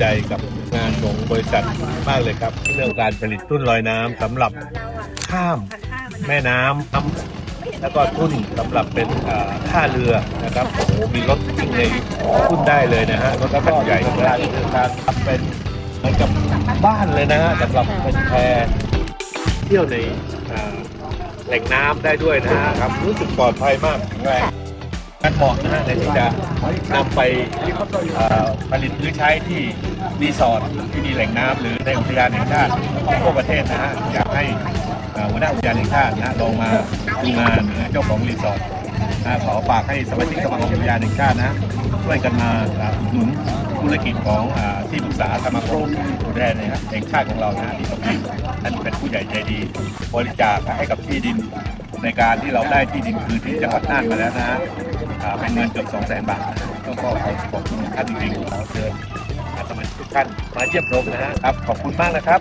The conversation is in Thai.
ใจกับงานของบริษัทมากเลยครับเรื่องการผลิตทุ่นลอยน้ำสำหรับข้ามแม่น้ำน้ำแล้วก็ทุ่นสำหรับเป็นอ่อท่าเรือนะครับโอ้โหมีรถวิ่งในทุ่นได้เลยนะฮะรถคันใหญ่เวลาเดินทางทำเป็นเหมือนกับบ้านเลยนะฮะสำหรับเป็นแพ เที่ยวในอ่าแหล่งน้ำได้ด้วยนะฮะครับ รู้สึกปลอดภัยมากแข็งแรง การเหมาะนะฮะในที่จะนำไปผลิตหรือใช้ที่รีสอร์ทที่มีแหล่งน้ำหรือในอุทยานแห่งชาติทั่วประเทศนะฮะอยากให้หัวหน้าอุทยานแห่งชาตินะลองมาดูงานเจ้าของรีสอร์ทนะขอฝากให้สมาชิกสมาคมอุทยานแห่งชาตินะช่วยกันมาอุดหนุนธุรกิจของอที่ปรึกษาสมาคมอุทยานแห่งชาติของเรานะที่ท่านเป็นผู้ใหญ่ใจดี บริจาคให้กับที่ดิน ในการที่เราได้ที่ดินคืนที่จังหวัดน่านมาแล้วนะฮะเป็นเงินเกือบ2 0 0 0 0 0 บาทก็ขอขอขอบคุณท่านจริงๆเราเชิญสมาชิกทุกท่านมาเยี่ยมชมนะฮะครับ ขอบคุณมากนะครับ